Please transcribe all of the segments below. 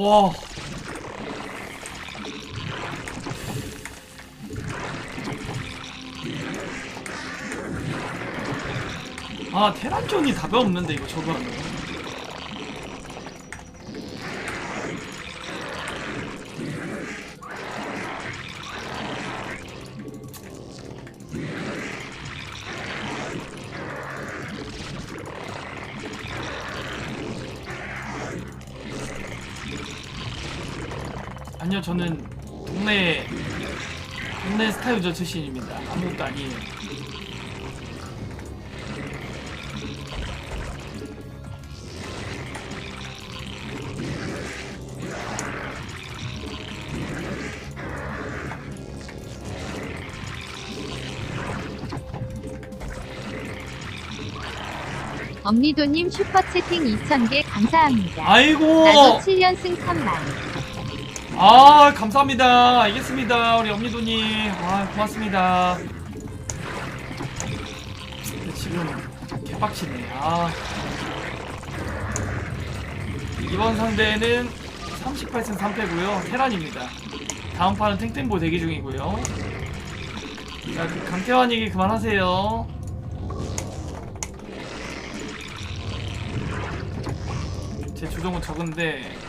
와. 아 테란전이 답이 없는데 이거 저거 아니요 저는 동네 동네 스타 유저 출신입니다 아무것도 아니에요 엄니도님 슈퍼채팅 2,000개 감사합니다. 아이고 나도 7연승 3만. 아 감사합니다. 알겠습니다 우리 엄니도님. 아 고맙습니다. 지금 개빡치네. 아. 이번 상대는 38승 3패고요. 테란입니다. 다음 판은 탱탱보 대기 중이고요. 자, 그 강태환 얘기 그만하세요. 제 조정은 적은데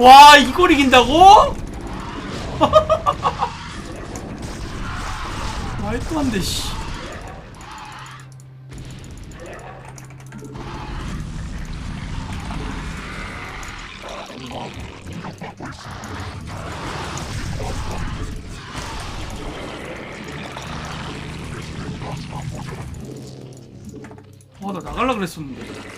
와 이걸 이긴다고? 말도 안돼 씨. 아, 나 나갈라 그랬었는데.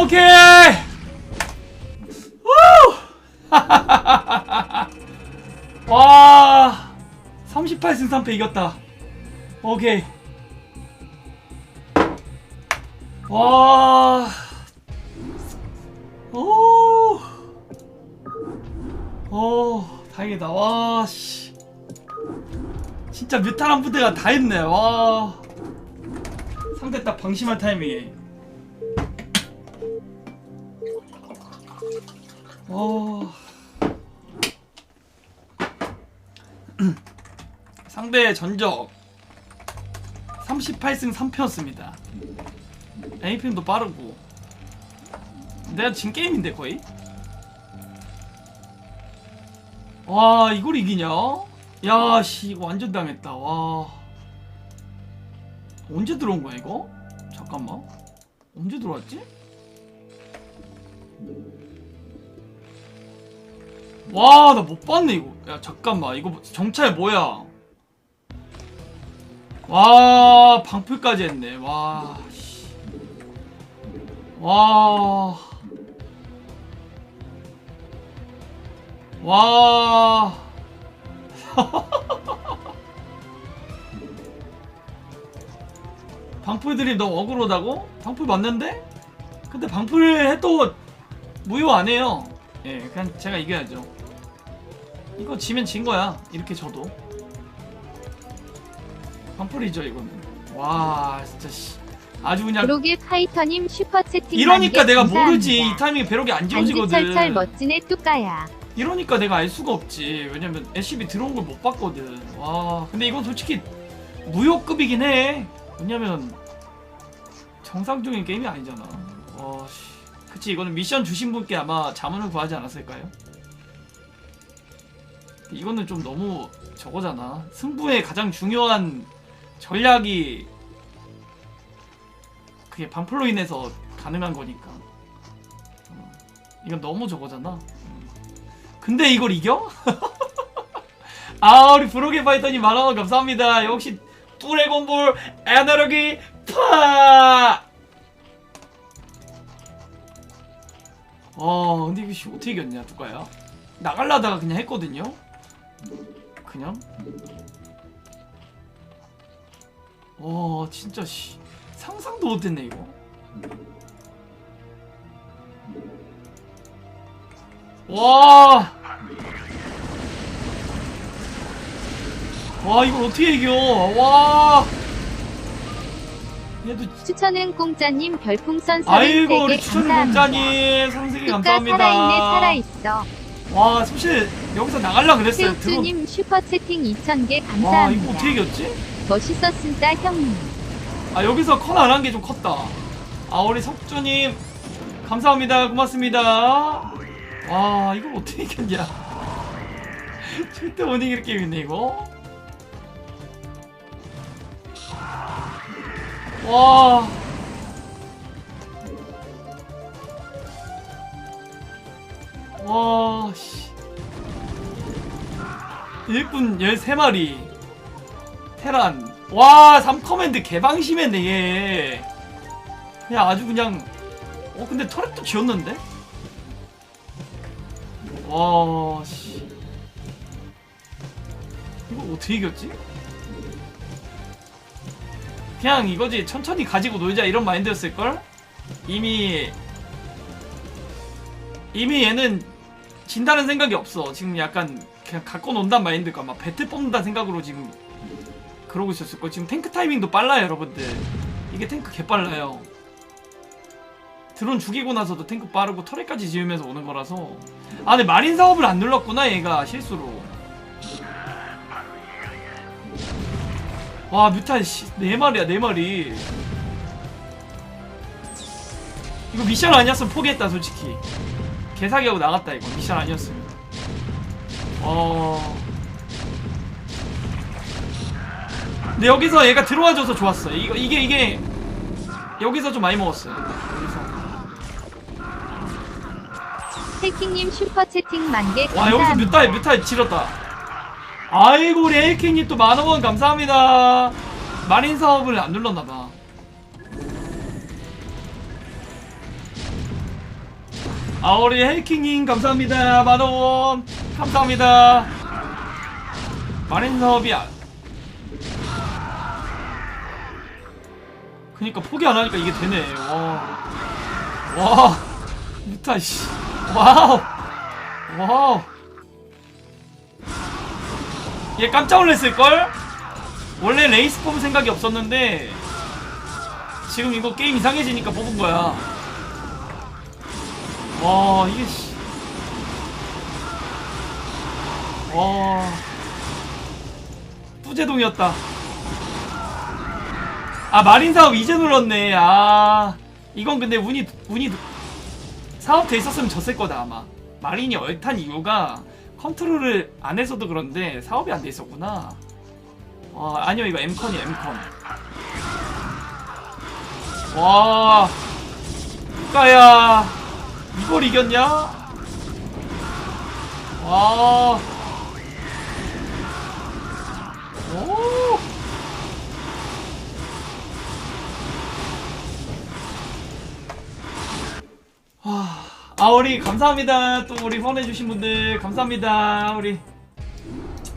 오케이! 우! 와! 38승 3패 이겼다. 오케이. 와. 오. 오, 다행이다. 와, 씨. 진짜 뮤탈한 부대가 다 했네. 와. 상대 딱 방심할 타이밍에. 어... 상대 전적 38승 3패였습니다. 에이핑도 빠르고 내가 진 게임인데 거의? 와 이걸 이기냐? 야씨 이거 완전 당했다 와 언제 들어온 거야 이거? 잠깐만 언제 들어왔지? 와, 나 못 봤네, 이거. 야, 잠깐만. 이거 정찰 뭐야? 와, 방풀까지 했네. 와, 씨. 와. 와. 방풀들이 너무 억울하다고? 방풀 맞는데? 근데 방풀 해도 무효 안 해요. 예, 그냥 제가 이겨야죠. 이거 지면 진 거야. 이렇게 져도. 방풀이죠, 이거는. 와, 진짜 씨. 아주 그냥 브로게 파이터님 슈퍼채팅 이러니까 내가. 모르지. 이 타이밍에 배럭이 안 지워지거든. 멋지네 뚜까야. 이러니까 내가 알 수가 없지. 왜냐면 SCB 들어온 걸 못 봤거든. 와, 근데 이건 솔직히 무효급이긴 해. 왜냐면 정상적인 게임이 아니잖아. 와, 씨. 그치, 이거는 미션 주신 분께 아마 자문을 구하지 않았을까요? 이거는 좀 너무 저거잖아. 승부의 가장 중요한 전략이 그게 방풀로 인해서 가능한 거니까. 어, 이건 너무 저거잖아. 음. 근데 이걸 이겨? 아 우리 브로게 파이터님 만원 감사합니다. 역시 뚜레곤볼 에너로기 파. 어 근데 이거 씨 어떻게 이겼냐 누가야? 나갈라다가 그냥 했거든요. 그냥. 와 진짜 씨 상상도 못했네 이거. 와. 와 이걸 어떻게 이겨? 와. 얘도 추천은 공짜님 별풍선 아이고 33개 우리 추천 감사합니다. 공자님 상승이 감사합니다. 살아있네 살아있어. 와 사실 여기서 나갈라 그랬어요. 들어. 세우투님 슈퍼 채팅 2000개 와 이거 감사합니다. 어떻게 이겼지? 멋있었습니다 형님. 아 여기서 컨안한 게 좀 컸다. 아 우리 석주님 감사합니다. 고맙습니다. 와 이걸 어떻게 이겼냐? 절대 못 이길 게임이네 이거. 와. 와, 씨. 일꾼 13마리. 테란. 와, 3커맨드 개방심했네, 얘. 그냥 아주 그냥. 어, 근데 터렛도 지었는데? 와, 씨. 이거 어떻게 이겼지? 그냥 이거지. 천천히 가지고 놀자. 이런 마인드였을걸? 이미 이미 얘는 진다는 생각이 없어. 지금 약간 그냥 갖고 논단 마인드가 막 배틀 뽑는다는 생각으로 지금 그러고 있었을 거 지금 탱크 타이밍도 빨라요 여러분들. 이게 탱크 개빨라요. 드론 죽이고 나서도 탱크 빠르고 터렛까지 지으면서 오는 거라서. 아 근데 마린 사업을 안 눌렀구나 얘가 실수로 와 뮤탈 씨, 네 마리야 네 마리. 이거 미션 아니었으면 포기했다 솔직히. 개사기하고 나갔다 이거. 미션 아니었으면. 어. 근데 여기서 얘가 들어와줘서 좋았어. 이거 이게 이게 여기서 좀 많이 먹었어요. 여기서. 해킹님 슈퍼채팅 만개 와 여기서. 뮤탈 뮤탈 지렸다 아이고 우리 에이킹님 또 만원 감사합니다. 마린 사업을 안 눌렀나봐. 아 우리 헤이킹님 감사합니다. 만원 감사합니다. 마린 사업이 안 그니까 포기 안 하니까 이게 되네. 와와. 뮤탈 씨. 와우. 와우 얘 깜짝 놀랐을걸? 원래 레이스 뽑을 생각이 없었는데 지금 이거 게임 이상해지니까 뽑은 거야. 와 이게 씨. 와. 뿌제동이었다. 아 마린 사업 이제 눌렀네. 아 이건 근데 운이 운이 사업 돼 있었으면 졌을 거다 아마. 마린이 얼탄 이유가 컨트롤을 안 해서도 그런데 사업이 안 돼 있었구나. 와 아니요 이거 엠컨이 엠컨. 와. 국가야. 이걸 이겼냐? 와. 오. 아 우리 감사합니다. 또 우리 후원해주신 분들 감사합니다. 우리